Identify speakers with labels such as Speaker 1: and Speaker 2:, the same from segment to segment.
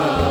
Speaker 1: Oh.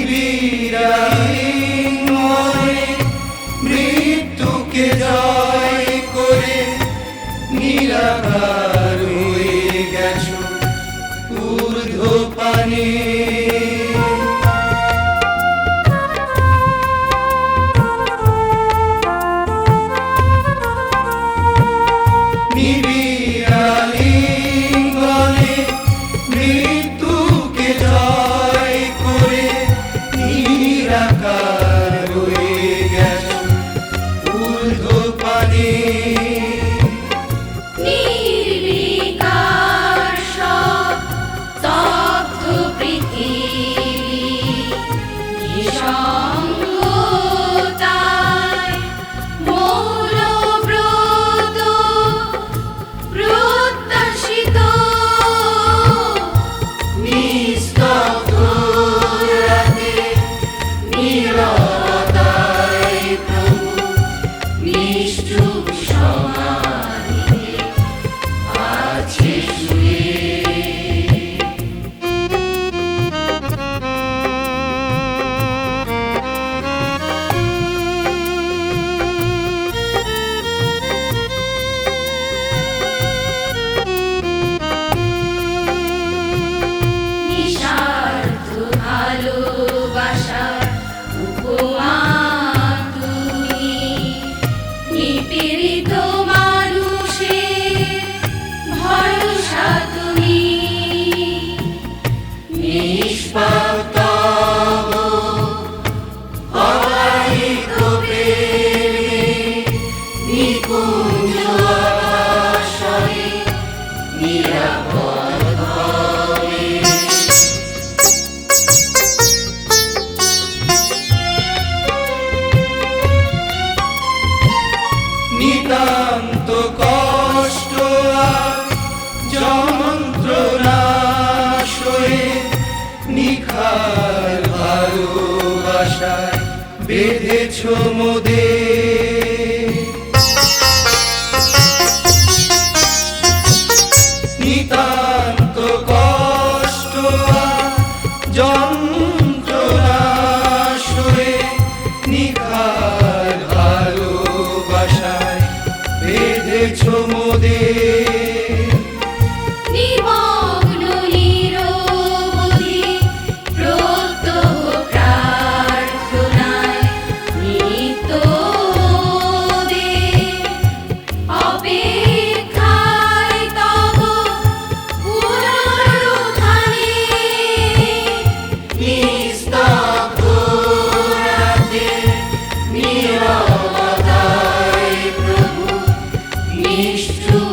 Speaker 1: vida. Mi vida. বেঁধেছ মোদের নিতান্ত কষ্ট যন্ত্রণা সয়ে নিখার ভালোবাসায় বেঁধেছ মোদের Krishna.